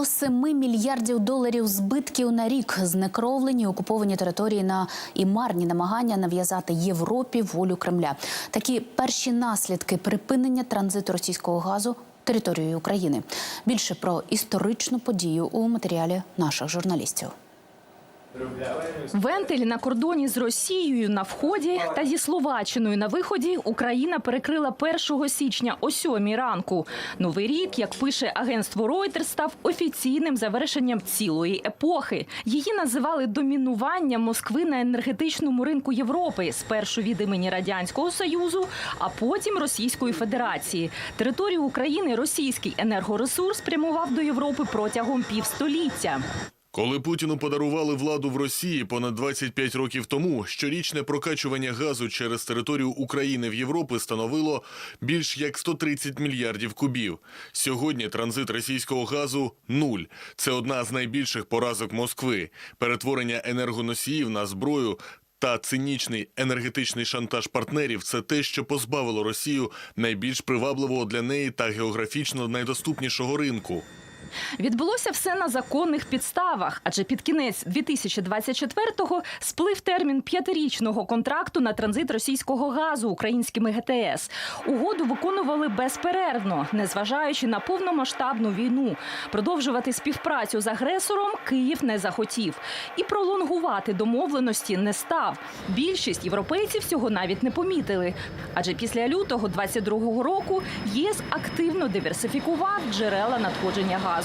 До 7 мільярдів доларів збитків на рік знекровлені окуповані території на і марні намагання нав'язати Європі волю Кремля. Такі перші наслідки припинення транзиту російського газу територією України. Більше про історичну подію у матеріалі наших журналістів. Вентиль на кордоні з Росією на вході та зі Словаччиною на виході Україна перекрила 1 січня о 7 ранку. Новий рік, як пише агентство Reuters, став офіційним завершенням цілої епохи. Її називали домінуванням Москви на енергетичному ринку Європи спершу від імені радянського союзу, а потім Російської Федерації. Територію України російський енергоресурс прямував до Європи протягом півстоліття. Коли Путіну подарували владу в Росії понад 25 років тому, щорічне прокачування газу через територію України в Європи становило більш як 130 мільярдів кубів. Сьогодні транзит російського газу нуль. Це одна з найбільших поразок Москви. Перетворення енергоносіїв на зброю. Та цинічний енергетичний шантаж партнерів це те, що позбавило Росію найбільш привабливого для неї та географічно найдоступнішого ринку. Відбулося все на законних підставах, адже під кінець 2024-го сплив термін п'ятирічного контракту на транзит російського газу українськими ГТС. Угоду виконували безперервно, незважаючи на повномасштабну війну. Продовжувати співпрацю з агресором Київ не захотів і пролонгувати домовленості не став. Більшість європейців цього навіть не помітили. Адже після лютого 22-го року ЄС активно диверсифікував джерела надходження газу.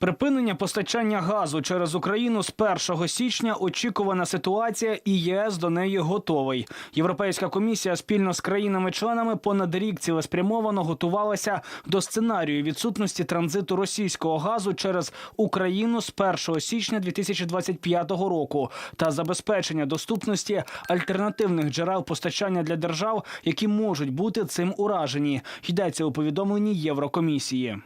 Припинення постачання газу через Україну з 1 січня очікувана ситуація, і ЄС до неї готовий. Європейська комісія спільно з країнами-членами понад рік цілеспрямовано готувалася до сценарію відсутності транзиту російського газу через Україну з 1 січня 2025 року та забезпечення доступності альтернативних джерел постачання для держав, які можуть бути цим уражені. Йдеться у повідомленні Єврокомісії.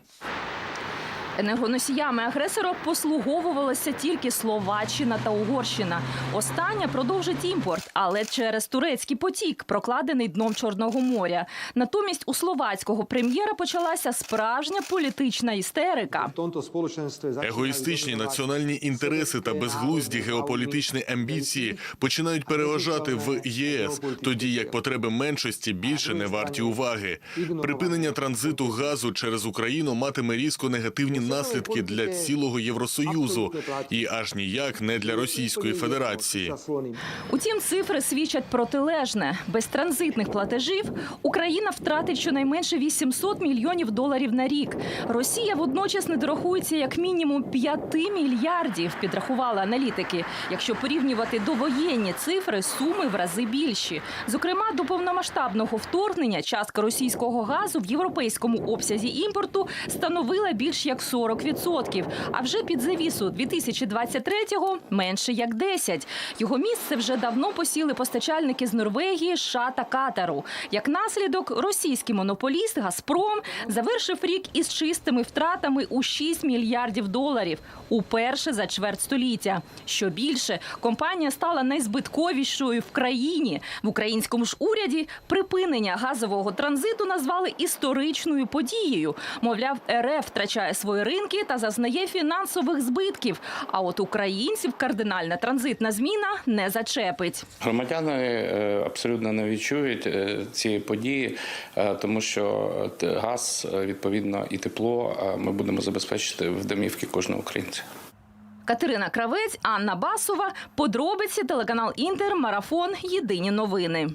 Енергоносіями агресора послуговувалися тільки Словаччина та Угорщина. Остання продовжить імпорт, але через турецький потік, прокладений дном Чорного моря. Натомість у словацького прем'єра почалася справжня політична істерика. Егоїстичні національні інтереси та безглузді геополітичні амбіції починають переважати в ЄС, тоді як потреби меншості більше не варті уваги. Припинення транзиту газу через Україну матиме різко негативні наслідки для цілого Євросоюзу і аж ніяк не для Російської Федерації. Утім, цифри свідчать протилежне. Без транзитних платежів Україна втратить щонайменше 800 мільйонів доларів на рік. Росія водночас не дорахується як мінімум 5 мільярдів, підрахували аналітики. Якщо порівнювати довоєнні цифри, суми в рази більші. Зокрема, до повномасштабного вторгнення частка російського газу в європейському обсязі імпорту становила більш як 40%, а вже під завісу 2023-го менше як 10%. Його місце вже давно посіли постачальники з Норвегії, США та Катару. Як наслідок, російський монополіст Газпром завершив рік із чистими втратами у 6 мільярдів доларів уперше за чверть століття. Що більше, компанія стала найзбитковішою в країні. В українському ж уряді припинення газового транзиту назвали історичною подією. Мовляв, РФ втрачає ринки та зазнає фінансових збитків. А от українців кардинальна транзитна зміна не зачепить. Громадяни е, абсолютно не відчують е, цієї події, е, тому що газ, відповідно, і тепло ми будемо забезпечити в домівки кожного українця. Катерина Кравець, Анна Басова. Подробиці телеканал Інтер. Марафон. Єдині новини.